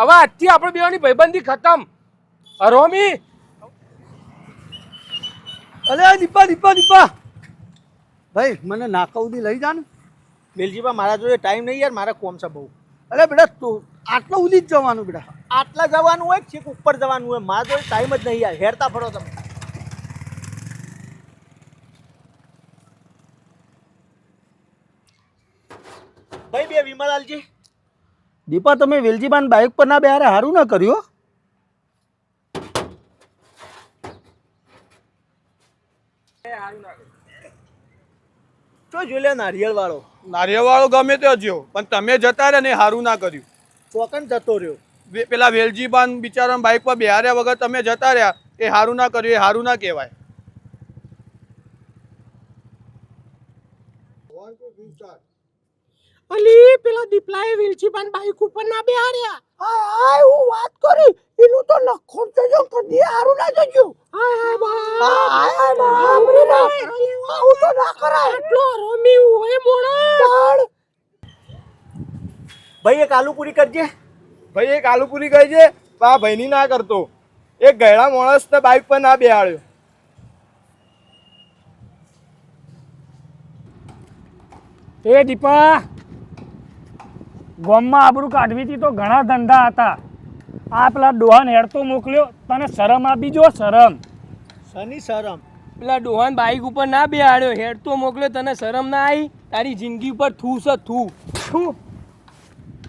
હવે આજથી આપણે બેવાની ભાઈબંધી ખતમ. હરોમી? અલે દીપા દીપા દીપા. ભાઈ મને નાકા સુધી લઈ જા ને વેલજીબા મારા જોડે ટાઈમ નહીં યાર મારા કોમ છે બહુ. અરે બેટા તું આટલો સુધી જ જવાનું બેટા. આટલા જવાનું હોય છેક ઉપર જવાનું હોય? મારા જોડે ટાઈમ જ નહીં યાર હેરતા ફરો તમે. ભાઈ બે વિમલાલજી. દીપા તમે વેલજીબાન બાઇક પર ના બેહારે હારું ના કર્યું તો જોલે નારિયેળ વાળો નારિયેળ વાળો ગમે તે જ્યો પણ તમે જતા રહ્યા ને સારું હારું ના કર્યું. ચોકન જતો રહ્યો. પેલા વેલજીબાન બિચારા બાઇક પર બેહાર્યા વગર તમે જતા રહ્યા એ હારું ના કર્યું એ હારું ના કહેવાય. અલી પેલા દીપલાએ વેલજીબાન બાઈક ઉપર ના બેહાર્યા હાય હાય હું વાત કરી. એનું તો લખોડ જજો કદી હારું ના જજો. હાય હાય આવું તો ના કરાય. આટલો રમી હોય મોણો ભાઈ એક આલુ પૂરી કરજે. ભાઈ એક આલુ પૂરી કરજે. પા ભાઈની ના કરતો. એક ગયડા માણસને બાઈક પર ના બેહાડ્યો. એ દીપા ગામમાં આબરૂ કાઢવી હતી તો ઘણા ધંધા હતા. આ પેલા ડોહાન હેડતો મોકલ્યો તને શરમ આપી જો શરમ. શની શરમ? પેલા ડોહાન બાઈક ઉપર ના બેહાડ્યો હેડ તો મોકલ્યો તને શરમ ના આવી તારી જિંદગી ઉપર થૂ છે થૂ. થૂ.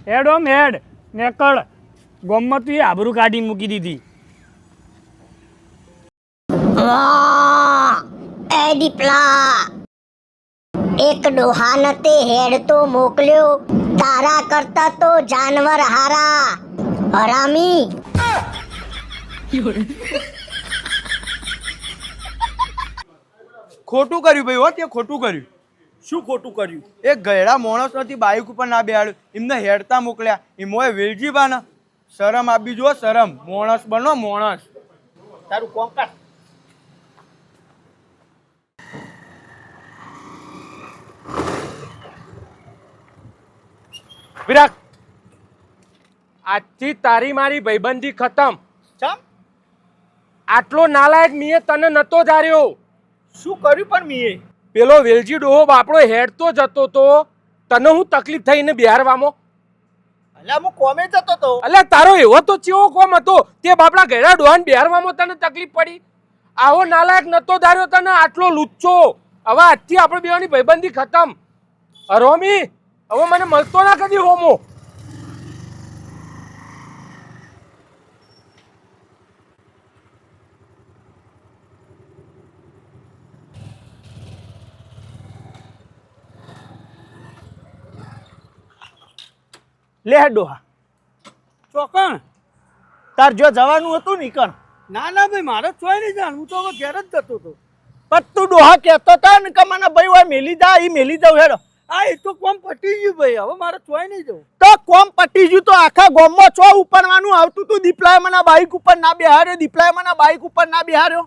હેડ ઓમ હેડ. નેકળ. ગોમમાં તું એ આબરૂ કાઢી મૂકી દીધી. એ દીપલા. એક ડોહાન તે હેડ તો મોકલ્યો તારા કરતા તો જાનવર હારા. હરામી. ખોટું કર્યું ભાઈ હો તે ખોટું કર્યું. શું ખોટું કર્યું? એ ગયડા માણસ નથી બાઇક ઉપર ના બેહાડ્યું. એમને હેડતા મોકલ્યા. એમોએ વેલજીબાને શરમ આપી જુઓ શરમ. માણસ બનો માણસ. તારું કોમ વિરાટ આજથી તારી મારી ભાઈબંધી ખતમ. ચમ? આટલો નાલાયક મીએ તને નતો ધાર્યો. શું કર્યું પણ મીએ? પેલો વેલજી ડોહો બાપડો હેડતો જતો તો તને હું તકલીફ થઈને બિહારવામાં? અલ્યા હું કોમે જતો તો. અલ્યા તારો એવો તો ચેવો કોમ હતો? તે બાપડા ઘેડા ડોહાન બિહારવામાં તને તકલીફ પડી? આવો નાલાયક નતો ધાર્યો તને આટલો લુચ્ચો? હવે આજથી આપણે બેવાની ભાઈબંધી ખતમ. હરોમી હવે મને મળતો ના કદી હોમો. લે ડોહા. ચોકણ તાર જો જવાનું હતું નીકળ ના ના ભાઈ મારે ચોય નહીં જાણ હું તો ઘેર જ જતો હતો. પણ તું ડોહા કહેતો હતા ને કે મને ભાઈ હોય મેલી જા એ મેલી જાઉં હેડો. આ એ તો કોમ પટી ગયું ભાઈ. હવે મારે ચોય નહીં જવું. તો કોમ પટી ગયું તો આખા ગોમમાં ચો ઉપરવાનું? આવતું તું દીપલાએ મને બાઈક ઉપર ના બેહાર્યો? દીપલાએ બાઇક ઉપર ના બેહાર્યો?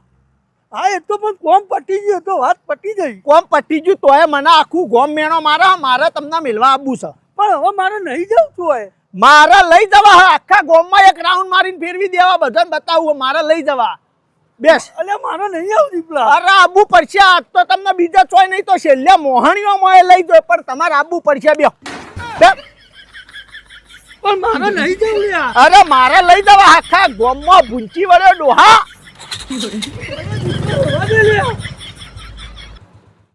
હા એ તો પણ કોમ પટી ગયું. તો વાત પટી ગઈ. કોમ પટી ગયું તોય મને આખું ગોમ મેણો મારા મારે તમને મિલવા આવવું છે. પણ હવે મારે નહીં જવું ચોય. મારે લઈ જવા આખા ગોમમાં એક રાઉન્ડ મારીને ફેરવી દેવા બધાને બતાવવું મારે લઈ જવા. બેસ. અલ્યા મારે નહીં આવું દીપલા અરે આબુ પડશે આજ તો તમને બીજા ચોય નહીં તો છેલ્લે મોહણીઓ મોએ લઈ જાય પણ તમારે આબુ પરસ્યા બે. પણ મારે નહીં જવું યાર અરે મારે લઈ જવા આખા ગોમમાં ભૂંચી વળે ડોહા.